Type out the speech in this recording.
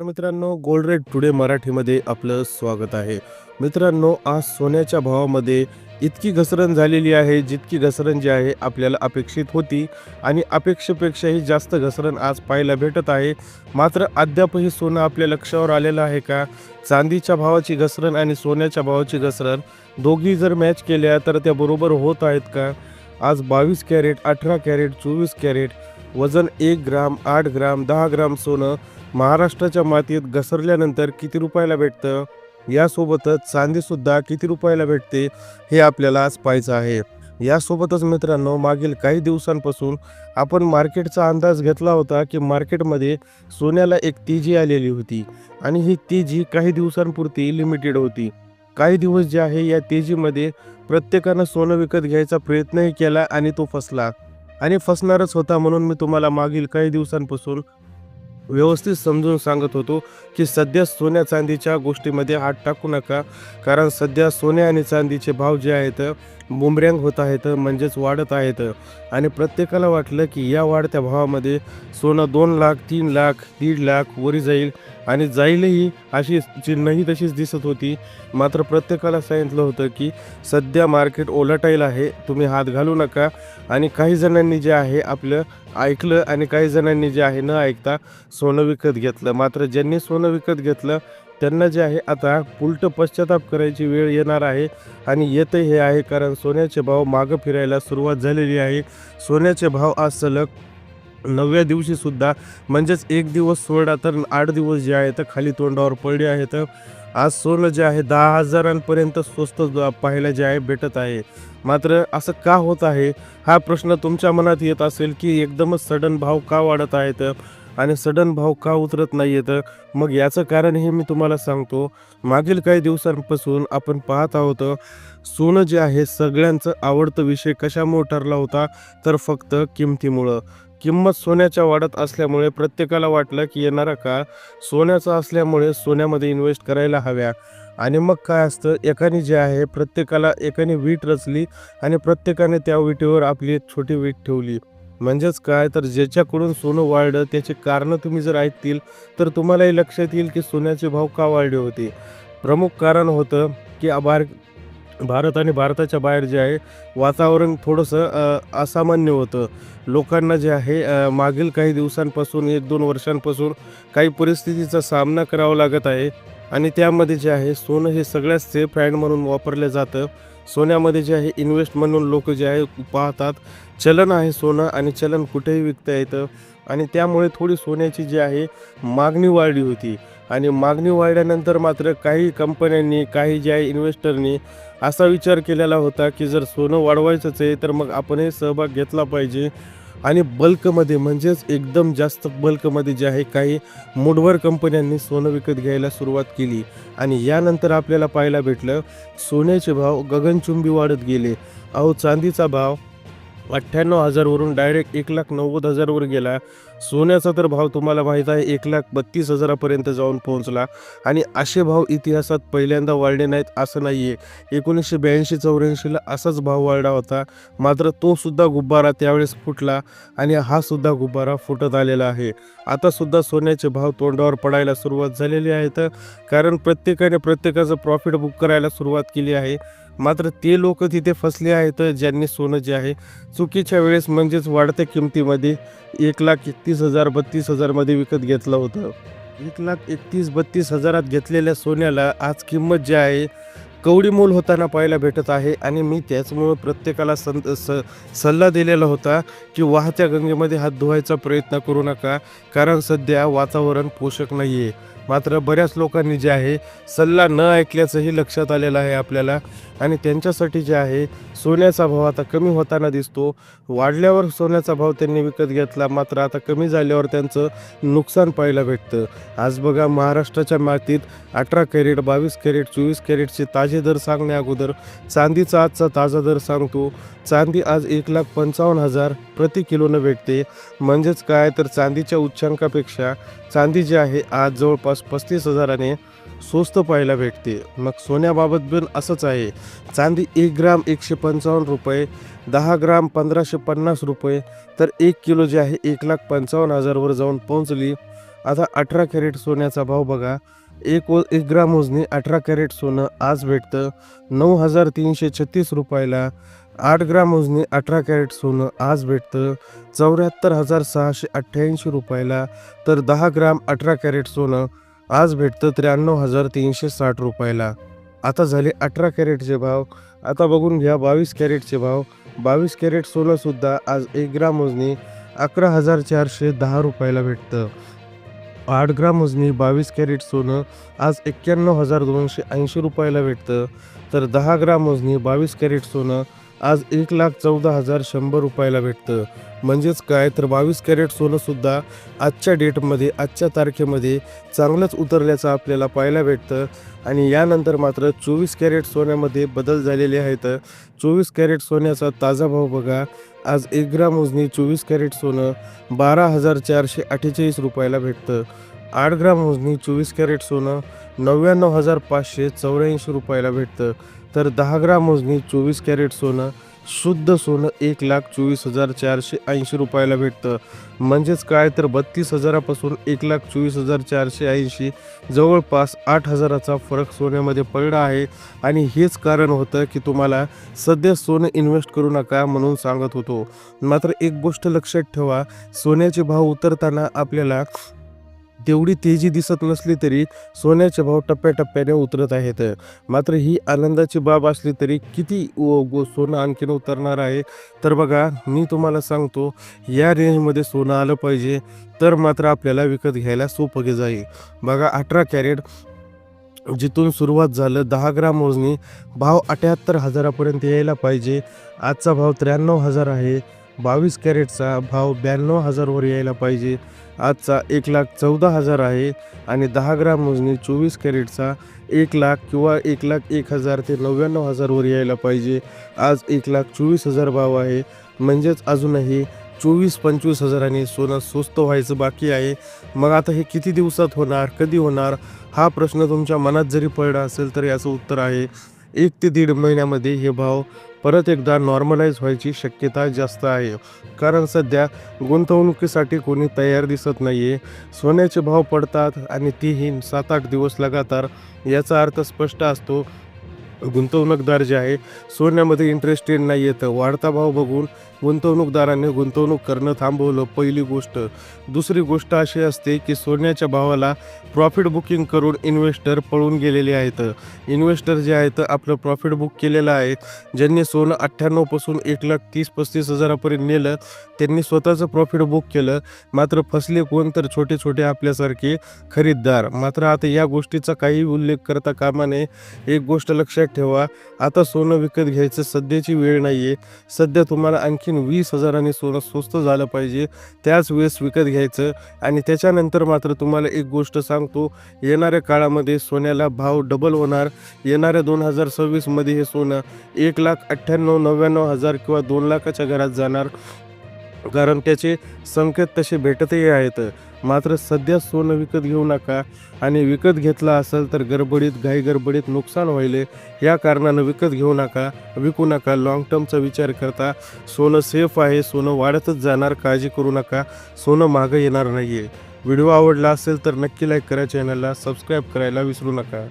तर मित्रांनो gold rate today मराठीमध्ये आपलं स्वागत आहे. मित्रांनो आज सोन्याच्या भावामध्ये इतकी घसरण झालेली आहे जितकी घसरण जी आहे आपल्याला अपेक्षित होती आणि अपेक्षेपेक्षाही जास्त घसरण आज पाहायला भेटत आहे. मात्र अद्यापही सोनं आपल्या लक्षावर आलेलं आहे का? चांदीच्या भावाची घसरण आणि सोन्याच्या भावाची घसरण दोघी जर मॅच केल्या तर त्या बरोबर होत आहेत का? आज बावीस कॅरेट अठरा कॅरेट चोवीस कॅरेट वजन एक ग्राम आठ ग्राम दहा ग्राम सोनं महाराष्ट्राच्या मातीत घसरल्यानंतर किती रुपयाला भेटतं? यासोबतच चांदीसुद्धा किती रुपयाला भेटते हे आपल्याला आज पाहायचं आहे. यासोबतच मित्रांनो मागील काही दिवसांपासून आपण मार्केटचा अंदाज घेतला होता की मार्केटमध्ये सोन्याला एक तेजी आलेली होती आणि ही तेजी काही दिवसांपुरती लिमिटेड होती. काही दिवस जे आहे या तेजीमध्ये प्रत्येकानं सोनं विकत घ्यायचा प्रयत्नही केला आणि तो फसला. आणि फसणारच होता म्हणून मी तुम्हाला मागील काही दिवसांपासून व्यवस्थित समजून सांगत होतो की सध्या सोन्या चांदीच्या गोष्टीमध्ये हात टाकू नका कारण सध्या सोने आणि चांदीचे भाव जे आहेत बुमऱ्यांग होत आहेत म्हणजेच वाढत आहेत. आणि प्रत्येकाला वाटलं की या वाढत्या भावामध्ये सोनं दोन लाख तीन लाख दीड लाख वरी जाईल. आणि जाईलही अशी चिन्हही तशीच दिसत होती. मात्र प्रत्येकाला सांगितलं होतं की सध्या मार्केट ओलाटाईल आहे तुम्ही हात घालू नका. आणि काही जणांनी जे आहे आपलं ऐकलं आणि काही जणांनी जे आहे न ऐकता सोनं विकत घेतलं. मात्र ज्यांनी सोनं विकत घेतलं त्यांना जे आहे आता उलट पश्चाताप करायची वेळ येणार आहे आणि येतं हे आहे कारण सोन्याचे भाव मागं फिरायला सुरुवात झालेली आहे. सोन्याचे भाव आज सलग नवव्या दिवशीसुद्धा म्हणजेच एक दिवस सोडा तर आठ दिवस जे आहेत खाली तोंडावर पडले आहेत. आज सोनं जे आहे दहा हजारांपर्यंत स्वस्त पाहायला जे आहे भेटत आहे. मात्र असं का होत आहे? हा प्रश्न तुमच्या मनात येत असेल की एकदमच सडन भाव का वाढत आहेत? आणि सडन भाव का उतरत नाही येतं मग याचं कारण हे मी तुम्हाला सांगतो. मागील काही दिवसांपासून आपण पाहत आहोत सोनं जे आहे सगळ्यांचं आवडतं विषय कशामुळे ठरला होता? तर फक्त किमतीमुळं. किंमत सोन्याच्या वाढत असल्यामुळे प्रत्येकाला वाटलं की येणारा काळ सोन्याचा असल्यामुळे सोन्यामध्ये इन्व्हेस्ट करायला हव्या. आणि मग काय असतं एकाने जे आहे प्रत्येकाला एकाने वीट रचली आणि प्रत्येकाने त्या विटीवर आपली एक छोटी वीट ठेवली. म्हणजेच काय? तर ज्याच्याकडून सोनं वाढलं त्याचे कारणं तुम्ही जर ऐकतील तर तुम्हालाही लक्षात येईल की सोन्याचे भाव का वाढले होते. प्रमुख कारण होतं की भार भारत आणि भारताच्या बाहेर जे आहे वातावरण थोडंसं असामान्य होतं. लोकांना जे आहे मागील काही दिवसांपासून एक दोन वर्षांपासून काही परिस्थितीचा सामना करावा लागत आहे. आणि त्यामध्ये जे आहे सोनं हे सगळ्याच सेफ हँड म्हणून वापरलं जातं. सोन्यामध्ये जे आहे इन्व्हेस्ट म्हणून लोक जे आहे पाहतात. चलन आहे सोनं आणि चलन कुठेही विकता येतं. आणि त्यामुळे थोडी सोन्याची जी आहे मागणी वाढली होती. आणि मागणी वाढल्यानंतर मात्र काही कंपन्यांनी काही जे आहे इन्व्हेस्टरनी असा विचार केलेला होता की जर सोनं वाढवायचंच आहे तर मग आपणही सहभाग घेतला पाहिजे. आणि बल्कमध्ये म्हणजेच एकदम जास्त बल्कमध्ये जे आहे काही मुठभर कंपन्यांनी सोनं विकत घ्यायला सुरुवात केली. आणि यानंतर आपल्याला पाहायला भेटलं सोन्याचे भाव गगनचुंबी वाढत गेले. अहो चांदीचा भाव अठ्ठ्याण्णव हजारवरून डायरेक्ट एक लाख नव्वद हजारवर गेला. सोन्याचा तर भाव तुम्हाला माहीत आहे एक लाख बत्तीस हजारापर्यंत जाऊन पोहोचला. आणि असे भाव इतिहासात पहिल्यांदा वाढले नाहीत असं नाही आहे एकोणीसशे ब्याऐंशी चौऱ्याऐंशीला असाच भाव वाढला होता. मात्र तो सुद्धा गुब्बारा त्यावेळेस फुटला आणि हा सुद्धा गुब्बारा फुटत आलेला आहे. आता सुद्धा सोन्याचे भाव तोंडावर पडायला सुरुवात झालेली आहेत कारण प्रत्येकाने प्रत्येकाचं प्रॉफिट बुक करायला सुरुवात केली आहे. मात्र ते लोक तिथे फसले आहेत ज्यांनी सोनं जे आहे चुकीच्या वेळेस म्हणजेच वाढत्या किमतीमध्ये एक लाख एकतीस हजार बत्तीस हजारमध्ये विकत घेतलं होतं. एक लाख एकतीस बत्तीस हजारात घेतलेल्या सोन्याला आज किंमत जी आहे कवडी मोल होताना पाहायला भेटत आहे. आणि मी त्याचमुळं प्रत्येकाला सं स सल्ला दिलेला होता की वाहत्या गंगेमध्ये हात धुवायचा प्रयत्न करू नका कारण सध्या वातावरण पोषक नाही आहे मात्र बऱ्याच लोकांनी जे आहे सल्ला न ऐकल्याचंही लक्षात आलेलं आहे आपल्याला. आणि त्यांच्यासाठी जे आहे सोन्याचा भाव आता कमी होताना दिसतो. वाढल्यावर सोन्याचा भाव त्यांनी विकत घेतला मात्र आता कमी झाल्यावर त्यांचं नुकसान पाहायला भेटतं. आज बघा महाराष्ट्राच्या मातीत अठरा कॅरेट बावीस कॅरेट चोवीस कॅरेटचे ताजे दर सांगण्या अगोदर चांदीचा आजचा ताजा दर सांगतो. चांदी आज एक लाख पंचावन्न हजार प्रति किलोनं भेटते. म्हणजेच काय? तर चांदीच्या उच्चांकापेक्षा चांदी जी आहे आज जवळपास पस्तीस हजाराने स्वस्त पाहायला भेटते. मग सोन्याबाबत पण असंच आहे. चांदी एक ग्राम एकशे पंचावन्न रुपये दहा ग्राम पंधराशे पन्नास रुपये तर एक किलो जे आहे एक लाख पंचावन्न हजारवर जाऊन पोहोचली. आता अठरा कॅरेट सोन्याचा भाव बघा. एक व एक ग्राम वजनी अठरा कॅरेट सोनं आज भेटतं. नऊ हजार तीनशे छत्तीस रुपयाला आठ ग्राम वजनी अठरा कॅरेट सोनं आज भेटतं. चौऱ्याहत्तर हजार सहाशे अठ्ठ्याऐंशी रुपयाला तर दहा ग्राम अठरा कॅरेट सोनं आज भेटतं त्र्याण्णव हजार तीनशे साठ रुपयाला. आता झाले अठरा कॅरेटचे भाव. आता बघून घ्या बावीस कॅरेटचे भाव. बावीस कॅरेट सोनंसुद्धा आज एक ग्राम मोजणी अकरा हजार चारशे दहा रुपयाला भेटतं. आठ ग्राम मोजणी बावीस कॅरेट सोनं आज एक्क्याण्णव हजार दोनशे ऐंशी रुपयाला भेटतं. तर दहा ग्राम मोजणी बावीस कॅरेट सोनं आज एक लाख चौदा हजार शंभर रुपयाला भेटतं. म्हणजेच काय? तर बावीस कॅरेट सोनंसुद्धा आजच्या डेटमध्ये आजच्या तारखेमध्ये चांगलंच उतरल्याचं आपल्याला पाहायला भेटतं. आणि यानंतर मात्र चोवीस कॅरेट सोन्यामध्ये बदल झालेले आहेत. चोवीस कॅरेट सोन्याचा ताजा भाव बघा. आज एक ग्राम मोजणी चोवीस कॅरेट सोनं बारा हजार चारशे अठ्ठेचाळीस रुपयाला भेटतं. आठ ग्राम मोजणी चोवीस कॅरेट सोनं नव्याण्णव हजार पाचशे चौऱ्याऐंशी रुपयाला भेटतं. तर दहा ग्राम मोजणी चोवीस कॅरेट सोनं शुद्ध सोनं एक लाख चोवीस हजार चारशे ऐंशी रुपयाला भेटतं. म्हणजेच काय? तर बत्तीस हजारापासून एक लाख चोवीस हजार चारशे ऐंशी जवळपास आठ हजाराचा फरक सोन्यामध्ये पडला आहे. आणि हेच कारण होतं की तुम्हाला सध्या सोनं इन्व्हेस्ट करू नका म्हणून सांगत होतो. मात्र एक गोष्ट लक्षात ठेवा सोन्याचे भाव उतरताना आपल्याला तेवढी तेजी दिसत नसली तरी सोन्याचे भाव टप्प्याटप्प्याने उतरत आहेत. मात्र ही आनंदाची बाब असली तरी किती सोनं आणखीन उतरणार आहे? तर बघा मी तुम्हाला सांगतो या रेंजमध्ये सोनं आलं पाहिजे तर मात्र आपल्याला विकत घ्यायला सोपं जाईल. बघा अठरा कॅरेट जिथून सुरुवात झालं दहा ग्राम मोजणी भाव अठ्याहत्तर हजारापर्यंत यायला पाहिजे. आजचा भाव त्र्याण्णव हजार आहे. बावीस कॅरेटचा भाव ब्याण्णव हजारवर यायला पाहिजे. आजचा एक लाख चौदा हजार आहे आणि दहा ग्राम मोजणी चोवीस कॅरेटचा एक लाख किंवा एक लाख एक हजार ते नव्याण्णव हजारवर यायला पाहिजे. आज एक लाख चोवीस हजार भाव आहे. म्हणजेच अजूनही चोवीस पंचवीस हजारांनी सोनं स्वस्त व्हायचं बाकी आहे. मग आता हे किती दिवसात होणार? कधी होणार? हा प्रश्न तुमच्या मनात जरी पडला असेल तर याचं उत्तर आहे. एक ते दीड महिन्यामध्ये हे भाव परत एकदा नॉर्मलाइज व्हायची शक्यता जास्त आहे. कारण सध्या गुंतवणुकीसाठी कोणी तयार दिसत नाही आहे सोन्याचे भाव पडतात आणि तीही सात आठ दिवस लगातार याचा अर्थ स्पष्ट असतो. गुंतवणूकदार जे आहे सोन्यामध्ये इंटरेस्टेड नाही येतं वाढता भाव बघून गुंतवणूकदारांनी गुंतवणूक करणं थांबवलं पहिली गोष्ट. दुसरी गोष्ट अशी असते की सोन्याच्या भावाला प्रॉफिट बुकिंग करून इन्व्हेस्टर पळून गेलेले आहेत. इन्व्हेस्टर जे आहेत आपलं प्रॉफिट बुक केलेलं आहे. ज्यांनी सोनं अठ्ठ्याण्णवपासून एक लाख तीस पस्तीस हजारापर्यंत नेलं त्यांनी स्वतःचं प्रॉफिट बुक केलं. मात्र फसले कोण तर छोटे छोटे आपल्यासारखे खरीददार. मात्र आता या गोष्टीचा काही उल्लेख करता कामा नये. एक गोष्ट लक्षात ठेवा. आता सोनं विकत घ्यायचं सध्याची वेळ नाही आहे सध्या तुम्हाला आणखी मशीन वीस हजाराने सोनं स्वस्त झालं पाहिजे. त्याच वेळेस विकत घ्यायचं. आणि त्याच्यानंतर मात्र तुम्हाला एक गोष्ट सांगतो. येणाऱ्या काळामध्ये सोन्याला भाव डबल होणार. येणाऱ्या दोन हजार सव्वीसमध्ये हे सोनं एक लाख अठ्ठ्याण्णव नव्याण्णव हजार किंवा दोन लाखाच्या घरात जाणार. कारण त्याचे संकेत तसे भेटतही आहेत. मात्र सध्या सोनं विकत घेऊ नका आणि विकत घेतला असेल तर गडबडीत घाई गडबडीत नुकसान व्हायले. या कारणानं विकत घेऊ नका विकू नका. लाँग टर्मचा विचार करता सोनं सेफ आहे सोनं वाढतच जाणार काळजी करू नका. सोनं मागं येणार नाही आहे व्हिडिओ आवडला असेल तर नक्की लाईक करा चॅनलला सबस्क्राईब करायला विसरू नका.